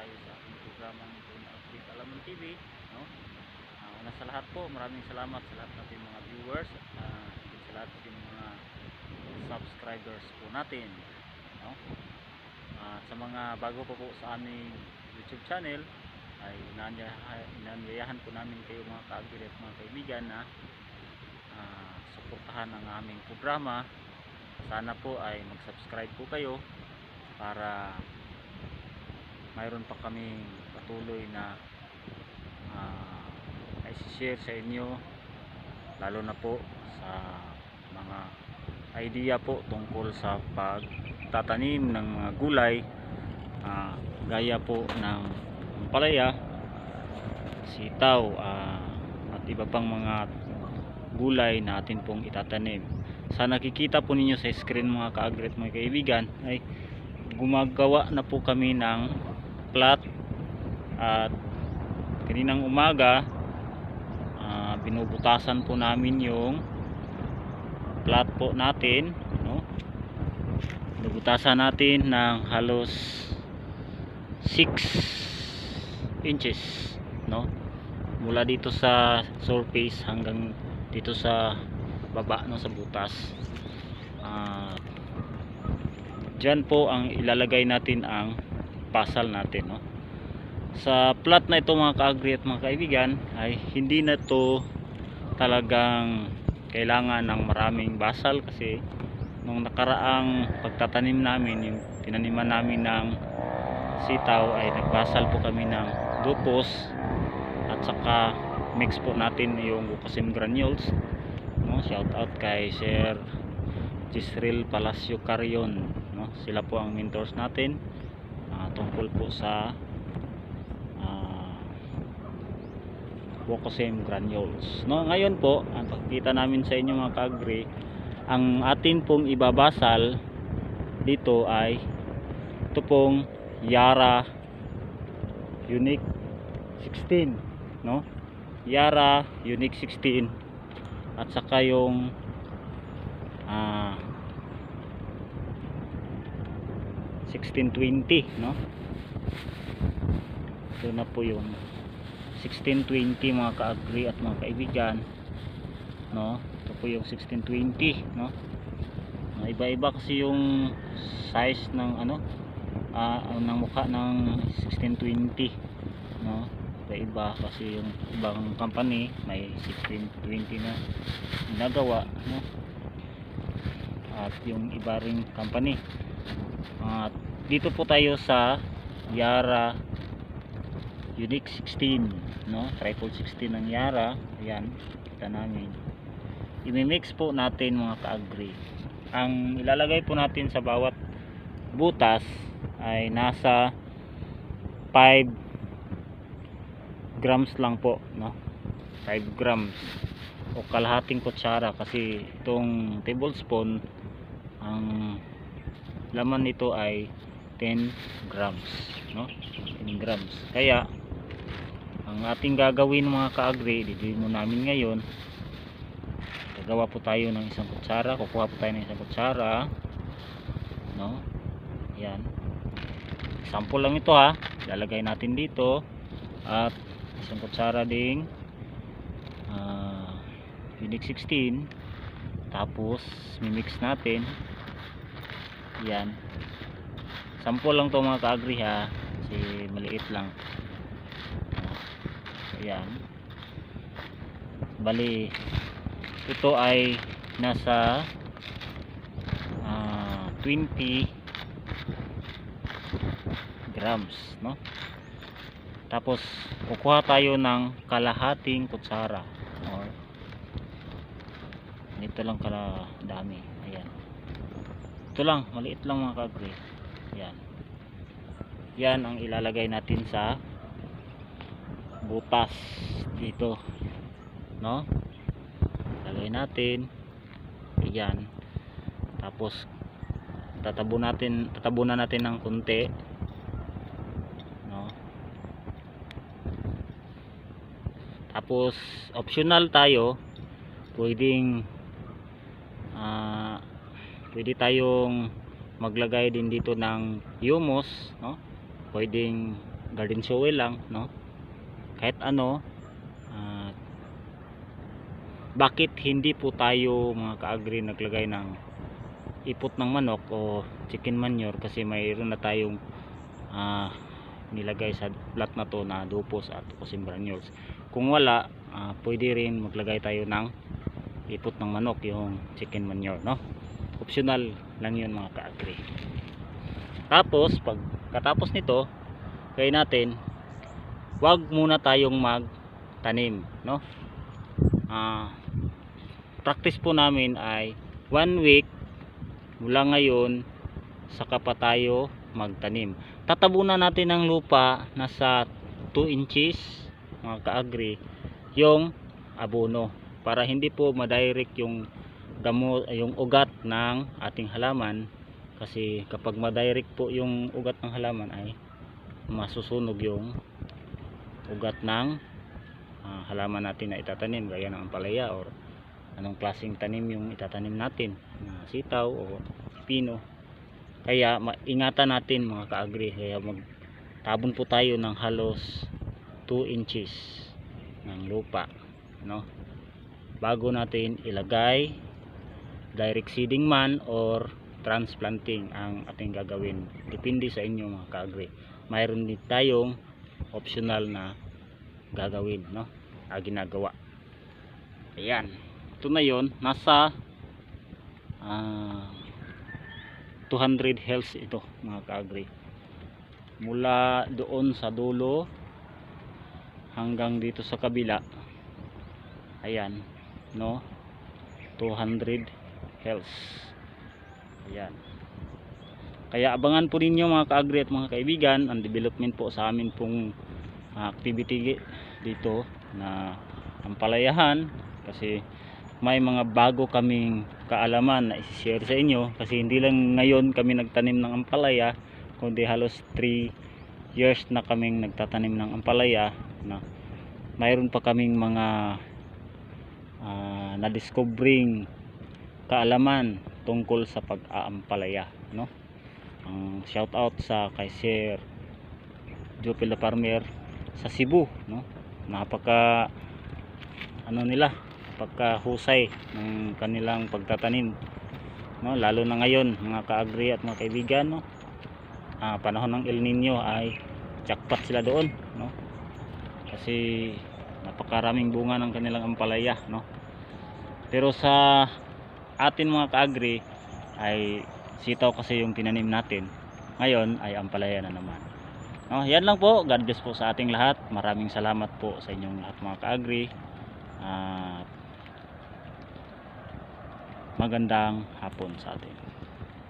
tayo sa ating programa nito na Update Alaman TV no? Ah, una sa lahat po maraming salamat sa lahat natin mga viewers at uh, sa lahat din mga subscribers po natin no? at sa mga bago pa po sa aming YouTube channel ay inanyayahan po namin kayo mga kaagri at mga kaibigan na ah, suportahan ang aming programa sana po ay mag-subscribe po kayo para mayroon pa kaming patuloy na uh, share sa inyo lalo na po sa mga idea po tungkol sa pagtatanim ng mga gulay ah, gaya po ng palaya sitaw ah, at iba pang mga gulay na atin pong itatanim. Sa nakikita po ninyo sa screen mga kaagret mga kaibigan ay gumagawa na po kami ng plot at kaninang umaga ah, binubutasan po namin yung plot po natin no? binubutasan natin ng halos 6 inches no? Mula dito sa surface hanggang dito sa baba no? Sa butas. Ah Diyan po ang ilalagay natin ang pasal natin no. Sa plot na ito mga kaagri at mga kaibigan ay hindi na to talagang kailangan ng maraming basal kasi nung nakaraang pagtatanim namin yung tinaniman namin ng sitaw ay nagbasal po kami ng dupos at saka mix po natin yung Gucasim granules no shout out kay Sir Gisril Palacio Carion no? sila po ang mentors natin ah, tungkol po sa uh, Wokosem granules no? ngayon po ang pagkita namin sa inyo mga kagri ang atin pong ibabasal dito ay ito pong Yara Unique 16 no? Yara Unique 16 at saka yung ah 1620 no? Ito na po yung 1620 mga kaagri at mga kaibigan no? Ito po yung 1620 no? Iba iba kasi yung size ng ano ah, ng mukha ng 1620 no? Iba iba kasi yung ibang company may 1620 na ginagawa no? At yung iba ring company at dito po tayo sa Yara Unique 16 no? Triple 16 ng Yara. Ayan kita namin. Imimix po natin mga kaagri. Ang ilalagay po natin sa bawat butas ay nasa 5 grams lang po no? 5 grams. O kalahating kutsara kasi itong tablespoon ang laman nito ay 10 grams no? 10 grams. Kaya ang ating gagawin mga kaagri dito mo namin ngayon. Gagawa po tayo ng isang kutsara kukuha po tayo ng isang kutsara no? Yan sample lang ito ha? Lalagay natin dito. At isang kutsara ding uh, unique 16 tapos mimix natin yan. Sample lang to mga kaagri ha? Kasi maliit lang. Ayan. Bali ito ay nasa ah, 20 grams no? Tapos kukuha tayo ng kalahating kutsara. Or nito lang kala dami ayan ito lang maliit lang mga kagre. Yan. Yan ang ilalagay natin sa butas dito. No? Lagay natin. Ayan tapos tatabo natin tatabunan natin ng kunti no? Tapos optional tayo. Pwedeng ah pwede tayong maglagay din dito ng humus no? Pwedeng garden soil lang no? Kahit ano ah, bakit hindi po tayo mga kaagri naglagay ng ipot ng manok o chicken manure? Kasi mayroon na tayong ah, nilagay sa plat na to na dupos at kusim granules kung wala ah, pwede rin maglagay tayo ng ipot ng manok yung chicken manure no optional lang yun mga kaagri tapos pag katapos nito gawin natin wag muna tayong magtanim no? Ah practice po namin ay one week mula ngayon saka pa tayo magtanim. Tatabunan natin ng lupa nasa 2 inches mga kaagri yung abono para hindi po madirect yung damo yung ugat ng ating halaman. Kasi kapag madirect po yung ugat ng halaman ay masusunog yung ugat ng ah, halaman natin na itatanim. Gaya ng ampalaya or anong klaseng tanim yung itatanim natin. Na sitaw o pino. Kaya ingatan natin mga kaagri. Kaya magtabon po tayo ng halos 2 inches ng lupa no? Bago natin ilagay direct seeding man or transplanting ang ating gagawin. Depende sa inyo mga kaagri. Mayroon din tayong optional na gagawin no? Na ginagawa. Ayan. Ito na yon nasa ah, 200 hells ito mga kaagri. Mula doon sa dulo hanggang dito sa kabila. Ayan no? 200 hells ayan. Kaya abangan po ninyo mga kaagri at mga kaibigan ang development po sa amin pong ah, activity dito na ampalayahan kasi may mga bago kaming kaalaman na i-share sa inyo. Kasi hindi lang ngayon kami nagtanim ng ampalaya kundi halos 3 years na kaming nagtatanim ng ampalaya na mayroon pa kaming mga ah, na-discovering kaalaman tungkol sa pag-aampalaya no? Ang shout out sa kay Sir Jopel Farmer sa Cebu no? Napaka ano nila pagkahusay ng kanilang pagtatanim no? Lalo na ngayon mga kaagri at mga kaibigan no? Ah, panahon ng El Nino ay jackpot sila doon no? Kasi napakaraming bunga ng kanilang ampalaya no? Pero sa atin mga kaagri ay sitaw kasi yung tinanim natin. Ngayon ay ampalaya na naman. No, yan lang po. God bless po sa ating lahat. Maraming salamat po sa inyong lahat mga kaagri. At magandang hapon sa atin